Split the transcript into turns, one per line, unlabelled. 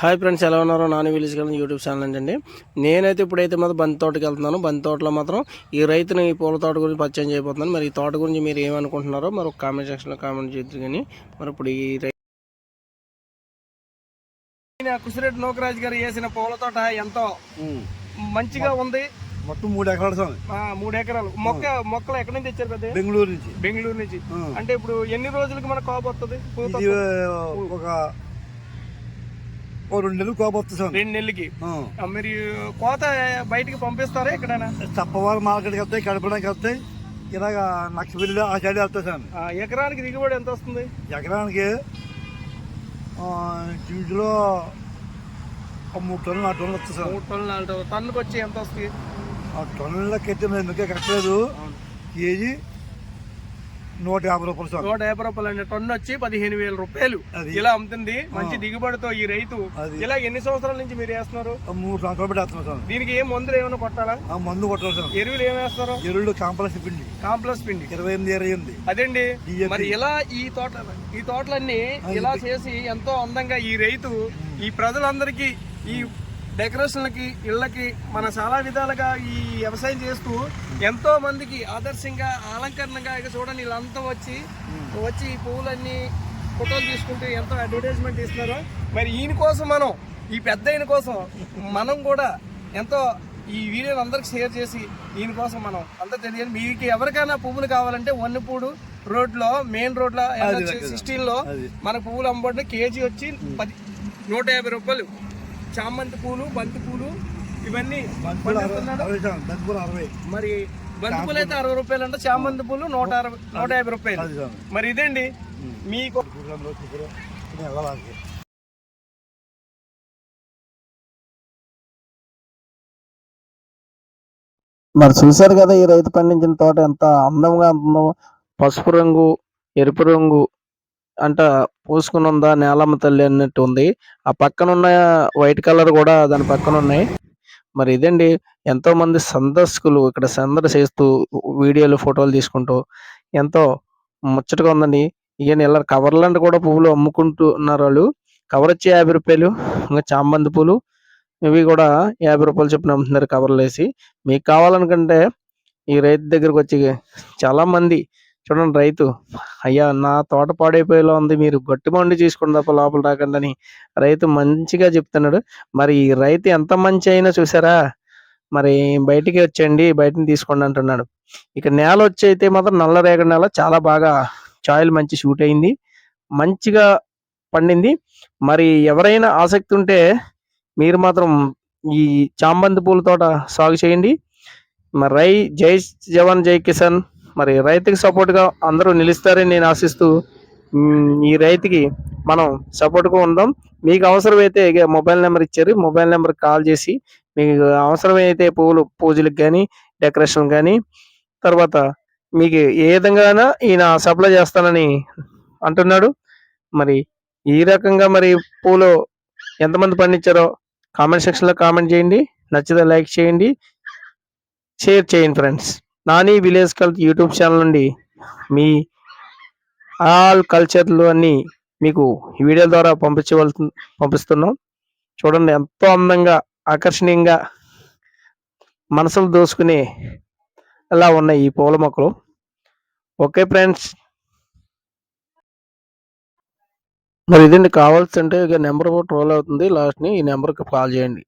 Hi friends ఎలా ఉన్నారో Nani village గారి యూట్యూబ్ ఛానల్ అండి. నేనైతే ఇప్పుడైతే మాత్రం బంతి తోటకి వెళ్తున్నాను. బంతి తోటలో మాత్రం ఈ రైతుని ఈ పూల తోట గురించి పరిచయం చేయబోతున్నాను. మరి ఈ తోట గురించి మీరు ఏమనుకుంటున్నారో మరి ఒక కామెంట్ సెక్షన్లో కామెంట్ చేద్దరు కానీ మరి ఇప్పుడు ఈ కుసిరెడ్డి నోకరాజు గారు వేసిన పూల తోట ఎంతో మంచిగా ఉంది.
మొత్తం మూడు ఎకరాలు
మూడు ఎకరాలు. మొక్క మొక్కలు ఎక్కడి నుంచి తెచ్చారు పెద్ద?
బెంగళూరు నుంచి.
బెంగళూరు నుంచి. అంటే ఇప్పుడు ఎన్ని రోజులకి మనకు కాపు వస్తుంది
ఒక ఓ రెండు నెలలు కోపం వస్తుంది.
రెండు నెలలకి. మీరు కోత బయటికి పంపిస్తారా ఎక్కడైనా?
చప్పవారు మార్కెట్కి వెళ్తాయి కడపడానికి వెళ్తాయి. ఇలాగ నక్షపిల్లి ఆ సైడ్ వెళ్తాయి
ఆ, ఎకరానికి దిగుబడి ఎంత వస్తుంది?
ఎకరానికి ఒక మూడు టన్నులు నాలుగు టన్నులు వస్తుంది స్వామి
మూడు టన్నులు నాలుగు టన్నులు. టన్నుకి వచ్చి ఎంత వస్తుంది?
ఆ టన్నులకి అయితే మేము ఎందుకే కట్టలేదు కేజీ నూట యాభై రూపాయలు
నూట యాభై రూపాయలు అండి టన్ను వచ్చి పదిహేను వేల రూపాయలు. ఇలా అమ్ముతుంది. మంచి దిగుబడితో ఈ రైతు. ఇలా ఎన్ని సంవత్సరాల నుంచి మీరు వేస్తున్నారు?
మూడు సంవత్సరాలు పెట్టి స్వామి
దీనికి ఏం మందులు ఏమైనా కొట్టాలా?
ఆ మందు కొట్టాలి స్వామి
ఎరువులు ఏమి వేస్తారు?
ఎరువులు కాంప్లెక్స్ పిండి.
కాంప్లెక్స్ పిండి.
ఇరవై ఎనిమిది ఇరవై ఎనిమిది.
అదండి. మరి ఇలా ఈ తోట ఈ తోటలన్నీ ఇలా చేసి ఎంతో అందంగా ఈ రైతు ఈ ప్రజలందరికీ ఈ డెకరేషన్లకి ఇళ్ళకి మన చాలా విధాలుగా ఈ వ్యవసాయం చేస్తూ ఎంతో మందికి ఆదర్శంగా అలంకరణగా ఇక చూడండి వీళ్ళంతా వచ్చి వచ్చి ఈ పువ్వులన్నీ ఫోటోలు తీసుకుంటూ ఎంతో అడ్వర్టైజ్మెంట్ ఇస్తున్నారు. మరి ఈయన కోసం మనం ఈ పెద్ద కోసం మనం కూడా ఎంతో ఈ వీడియోని అందరికి షేర్ చేసి ఈయన కోసం మనం అంతా తెలియాలి మీకు ఎవరికైనా పువ్వులు కావాలంటే వన్నపూడు రోడ్లో మెయిన్ రోడ్లో
సిక్స్టీన్లో.
మన పువ్వులు అమ్మబడిన కేజీ వచ్చి పది నూట యాభై రూపాయలు. చామంతి పూలు బంతి పూలు ఇవన్నీ మరి బంతి పూలు అయితే అరవై. రూపాయలు అంటే చామంతి పూలు నూట అరవై నూట యాభై రూపాయలు. మరి ఇదండి మీకు మరి చూశారు కదా ఈ రైతు పండించిన తోట ఎంత అందంగా ఉందో? పసుపు రంగు ఎరుపు రంగు అంట పూసుకుని ఉందా నేలమ్మ తల్లి అన్నట్టు ఉంది. ఆ పక్కన ఉన్న వైట్ కలర్ కూడా దాని పక్కన ఉన్నాయి మరి ఇదండి ఎంతో మంది సందర్శకులు ఇక్కడ సందడి చేస్తూ వీడియోలు ఫోటోలు తీసుకుంటూ ఎంతో ముచ్చటగా ఉందండి. ఈయన ఇలా కవర్లంట కూడా పువ్వులు అమ్ముకుంటున్నారు వాళ్ళు. కవర్ వచ్చి యాభై రూపాయలు ఇంకా చామంతి పూలు ఇవి కూడా యాభై రూపాయలు చొప్పున అమ్ముతున్నారు కవర్లు వేసి మీకు కావాలనుకుంటే ఈ రైతు దగ్గరకు వచ్చి చాలా మంది చూడండి రైతు. అయ్యా నా తోట పాడైపోయేలా ఉంది. మీరు గట్టి మండి చూసుకోండి తప్ప లోపల రాకండి అని రైతు మంచిగా చెప్తున్నాడు. మరి ఈ రైతు ఎంత మంచి అయినా చూసారా? మరి బయటికి వచ్చేయండి బయటని తీసుకోండి అంటున్నాడు. ఇక నేల వచ్చి అయితే మాత్రం నల్ల రేగడి నేల చాలా బాగా చాయిల్ మంచి షూట్ అయింది. మంచిగా పండింది. మరి ఎవరైనా ఆసక్తి ఉంటే మీరు మాత్రం ఈ చామంతి పూల తోట సాగు చేయండి. మరి రై జై జవాన్ జై కిసాన్. మరి రైతుకి సపోర్ట్గా అందరూ నిలుస్తారని నేను ఆశిస్తూ ఈ రైతుకి మనం సపోర్ట్గా ఉందాం. మీకు అవసరమైతే ఇక మొబైల్ నెంబర్ ఇచ్చారు. మొబైల్ నెంబర్ కాల్ చేసి మీకు అవసరమైతే పువ్వులు పూజలకు కానీ డెకరేషన్ కానీ తర్వాత మీకు ఏ విధంగా ఈయన సప్లై చేస్తానని అంటున్నాడు. మరి ఈ రకంగా మరి పూలు ఎంతమంది పండించారో కామెంట్ సెక్షన్లో కామెంట్ చేయండి. నచ్చితే లైక్ చేయండి. షేర్ చేయండి friends. Nani village cult YouTube channel నుండి మీ ఆల్ కల్చర్లు అన్నీ మీకు ఈ వీడియో ద్వారా పంపించవలసి పంపిస్తున్నాం. చూడండి ఎంతో అందంగా ఆకర్షణీయంగా మనసులు దోసుకునే అలా ఉన్నాయి ఈ పూల మొక్కలు. Okay friends. మరి ఇదండి కావాల్సి అంటే ఇక నెంబర్ ట్రోల్ అవుతుంది. లాస్ట్ని ఈ నెంబర్కి కాల్ చేయండి.